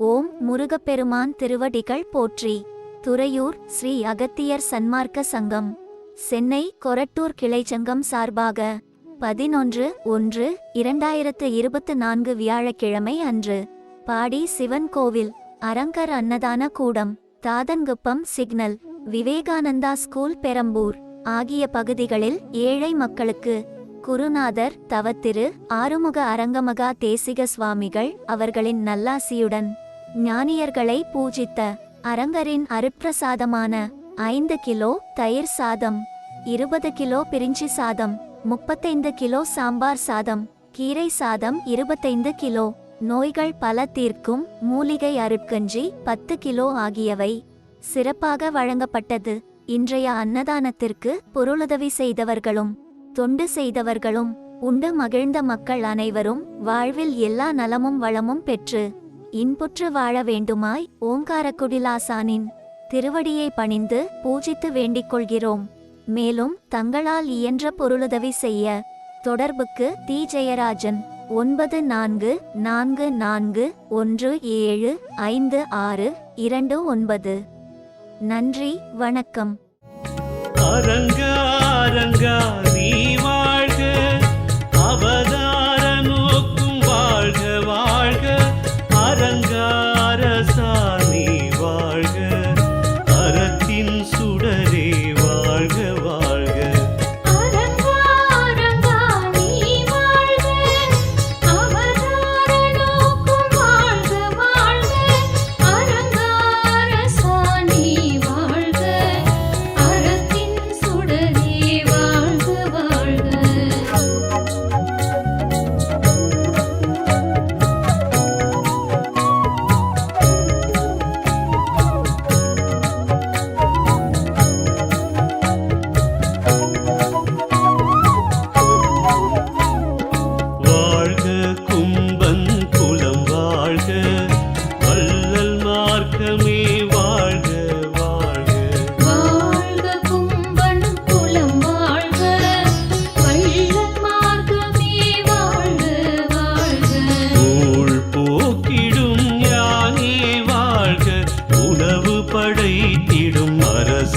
ஓம் முருகப்பெருமான் திருவடிகள் போற்றி. துறையூர் ஸ்ரீ அகத்தியர் சன்மார்க்க சங்கம். சென்னை கொரட்டூர் கிளைச்சங்கம் சார்பாக பதினொன்று ஒன்று இரண்டாயிரத்து இருபத்து நான்கு வியாழக்கிழமை அன்று பாடி சிவன் கோவில் அரங்கர் அன்னதான கூடம் தாதன்குப்பம் சிக்னல் விவேகானந்தா ஸ்கூல் பெரம்பூர் ஆகிய பகுதிகளில் ஏழை மக்களுக்கு குருநாதர் தவத்திரு ஆறுமுக அரங்கமகா தேசிக சுவாமிகள் அவர்களின் நல்லாசியுடன் ஞானியர்களை பூஜித்த அரங்கரின் அருட்பிரசாதமான ஐந்து கிலோ தயிர் சாதம் இருபது கிலோ பிரிஞ்சி சாதம் முப்பத்தைந்து கிலோ சாம்பார் சாதம் கீரை சாதம் இருபத்தைந்து கிலோ நோய்கள் பல தீர்க்கும் மூலிகை அருட்கஞ்சி பத்து கிலோ ஆகியவை சிறப்பாக வழங்கப்பட்டது. இன்றைய அன்னதானத்திற்கு பொருளுதவி செய்தவர்களும் தொண்டு செய்தவர்களும் உண்டு மகிழ்ந்த மக்கள் அனைவரும் வாழ்வில் எல்லா நலமும் வளமும் பெற்று இன்புற்று வாழ வேண்டுமாய் ஓங்காரக்குடிலாசானின் திருவடியை பணிந்து பூஜித்து வேண்டிக் கொள்கிறோம். மேலும் தங்களால் இயன்ற பொருளுதவி செய்ய தொடர்புக்கு தி. ஜெயராஜன் ஒன்பது நான்கு நான்கு நான்கு ஒன்று ஏழு ஐந்து ஆறு இரண்டு ஒன்பது. நன்றி வணக்கம். அரங்கா அரங்கா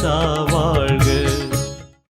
सा